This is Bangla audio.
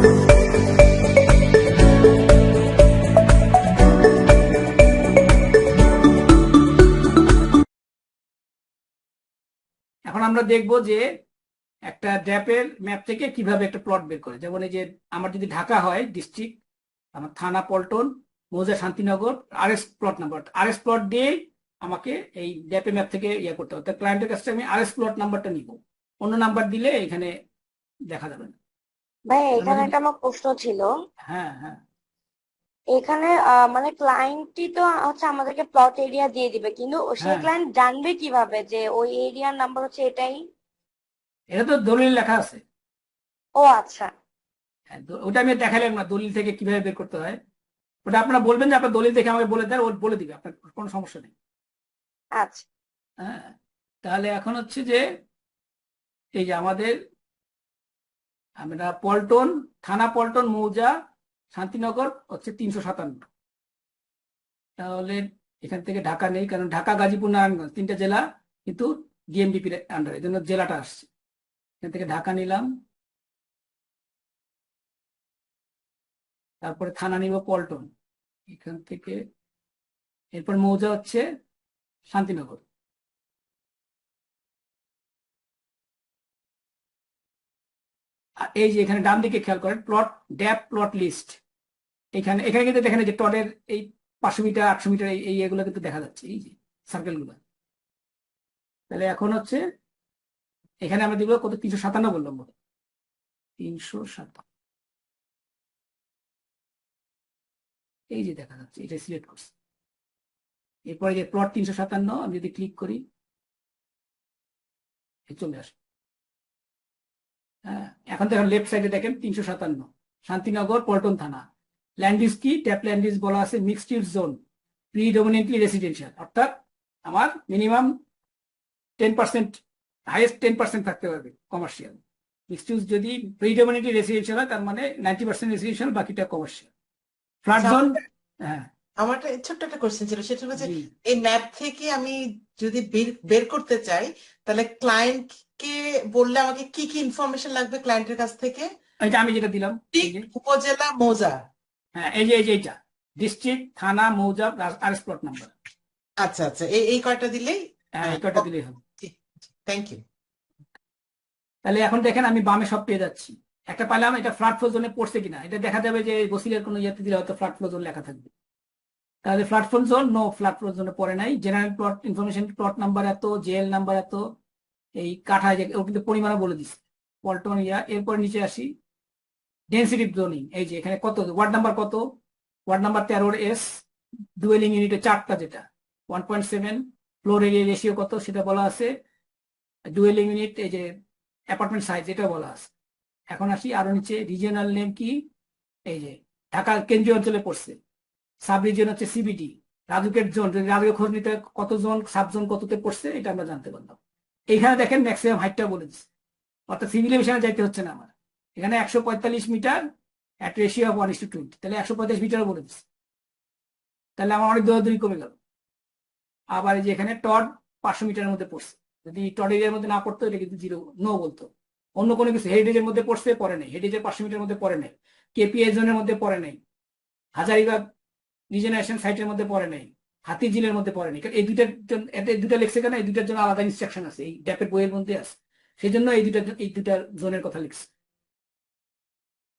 এখন আমরা দেখব যে একটা ড্যাপের ম্যাপ থেকে কীভাবে একটা প্লট বের করে। যেমন এই যে আমার যদি ঢাকা হয়, ডিস্ট্রিক্ট, আমার থানা পল্টন, মৌজা Shantinagar, RS plot number. RS plot দিয়ে আমাকে এই ড্যাপের ম্যাপ থেকে ইয়ে করতে হবে। ক্লায়েন্টের কাছ আমি আরএস প্লট নাম্বারটা নিব। অন্য নাম্বার দিলে এখানে দেখা যাবে না। ভাই এখানে একটা আমার প্রশ্ন ছিল। হ্যাঁ হ্যাঁ। এখানে মানে ক্লায়েন্টই তো হচ্ছে আমাদেরকে প্লট এরিয়া দিয়ে দিবে কিন্তু সেই হ্যাঁ। ক্লায়েন্ট জানবে কীভাবে যে ওই এরিয়ার নাম্বার হচ্ছে এটাই? এটা তো দলিল লেখা আছে। ও আচ্ছা। হ্যাঁ, ওটা আমি দেখালাম না দলিল থেকে কীভাবে বের করতে হয়। ওটা আপনারা বলবেন যে আপনার দলিল থেকে আমাকে বলে দেন ও বলে দিবে আপনার কোনো সমস্যা নেই। আচ্ছা। হ্যাঁ তাহলে এখন হচ্ছে যে এই যে আমাদের আমরা পল্টন, থানা পল্টন, মৌজা, শান্তিনগর হচ্ছে তিনশো সাতান্ন। তাহলে এখান থেকে ঢাকা নেই, কারণ ঢাকা, গাজীপুর, নারায়ণগঞ্জ তিনটা জেলা, কিন্তু ডিএমডিপির আন্ডারে এই জন্য জেলাটা আসছে। এখান থেকে ঢাকা নিলাম। তারপরে থানা নিব পল্টন। এখান থেকে এরপর মৌজা হচ্ছে শান্তিনগর। এই যে এখানে ডান দিকে খেয়াল করেন প্লট ড্যাপ প্লট লিস্ট এখানে এখানে কিন্তু দেখেন যে টডের এই পাঁচশো মিটার, আটশো মিটার, এই এগুলো কিন্তু দেখা যাচ্ছে, এই যে সার্কেলগুলো। তাহলে এখন হচ্ছে, এখানে আমরা দিব কত, তিনশো সাতান্ন বললাম। তিনশো সাতান্ন। এই যে দেখা যাচ্ছে, এটা সিলেক্ট করছে। এরপরে যে প্লট তিনশো সাতান্ন, আমি যদি ক্লিক করি চলে আসে এখন দেখেন লেফট সাইডে দেখেন তিনশো সাতান্ন শান্তিনগর পল্টন থানা। ল্যান্ডিস কি? ট্যাপ ল্যান্ডিস বলা আছে mixed use zone predominantly residential অর্থাৎ আমার minimum ten percent highest ten percent থাকতে পারবে কমার্শিয়াল মিক্সড ইউজ যদি প্রিডমিনেন্টলি রেসিডেন্সিয়াল হয় তার মানে নাইনটি পার্সেন্ট রেসিডেন্সিয়াল বাকিটা কমার্শিয়াল ফ্ল্যাট জোন হ্যাঁ। আমার একটা ছোট্ট একটা কোশ্চেন ছিল সেটা হচ্ছে। এই ম্যাপ থেকে আমি যদি বের বের করতে চাই তাহলে ক্লায়েন্ট কে বললে আমাকে কি কি ইনফরমেশন লাগবে ক্লায়েন্টের কাছ থেকে? যে আমি যেটা দিলাম উপজেলা মৌজা। হ্যাঁ এই যে এই যে এইটা। ডিস্ট্রিক্ট থানা মৌজা আর প্লট নাম্বার আচ্ছা আচ্ছা। এই এই কয়টা দিলেই হ্যাঁ এই কয়টা দিলেই হবে। থ্যাংক ইউ তাহলে এখন দেখেন আমি বামে সব পেয়ে যাচ্ছি। একটা পাইলাম এটা ফ্ল্যাট ফ্লো জোনে পড়ছে কিনা? এটা দেখা যাবে যে বসিলের কোনো ইয়েতে দিলে হয়তো ফ্ল্যাট ফ্লো জোন লেখা থাকবে। তাহলে flat flow zone no flat flow জোনে পড়ে নাই। General plot information plot number এত জেএল নাম্বার এত এই কাঠা যে ও কিন্তু পরিমাণও বলে দিচ্ছে। পল্টন ইয়া, এরপর নিচে আসি। ডেন্সিটি জোনিং এই যে এখানে কত? ওয়ার্ড নাম্বার কত? ওয়ার্ড নাম্বার তেরোর এস ডুয়েলিং ইউনিটে চারটা যেটা। One point seven floor area ratio কত? সেটা বলা আছে। ডুয়েলিং ইউনিট এই যে অ্যাপার্টমেন্ট সাইজ এটা বলা আছে। এখন আসি আরও নিচে রিজিয়নাল নেম কি? এই যে ঢাকা কেন্দ্রীয় অঞ্চলে পড়ছে। সাব রিজিয়ন হচ্ছে সিবিডি রাজুকের জোন যদি রাজুকের খোঁজ নিতে কত জোন সাব জোন কততে পড়ছে, এটা আমরা জানতে পারলাম। এইখানে দেখেন ম্যাক্সিমাম হাইটটা বলে দিচ্ছে। অর্থাৎ সিভিল এভিশনে যাইতে হচ্ছে না আমার। এখানে একশো পঁয়তাল্লিশ metre at ratio of one is to twenty তাহলে একশো পঁয়তাল্লিশ মিটারও বলে দিচ্ছে। তাহলে আমার অনেক দৌড়াদৌড়ি কমে গেল। আবার এই যে এখানে টড পাঁচশো মিটারের মধ্যে পড়ছে। যদি টড এরিয়ার মধ্যে না পড়তো, এটা কিন্তু জিরো নো বলতো। অন্য কোনো কিছু হেরিটেজের মধ্যে পড়ছে পরে নেই। হেরিটেজের পাঁচশো মিটারের মধ্যে পড়ে নেই। কেপিআই জোনের মধ্যে পড়ে নেই। হাজারিবাগ রিজেনারেশন সাইটের মধ্যে পড়ে নেই। হাতিঝিলের মধ্যে পড়েনি। কারণ এই দুইটার জন্য দুইটা লেখছে কেন? এই দুইটার জন্য আলাদা ইনস্ট্রাকশন আছে। এই ড্যাপের বইয়ের মধ্যে আছে। সেই জন্য এই দুটা এই দুটা জোনের কথা লিখছে।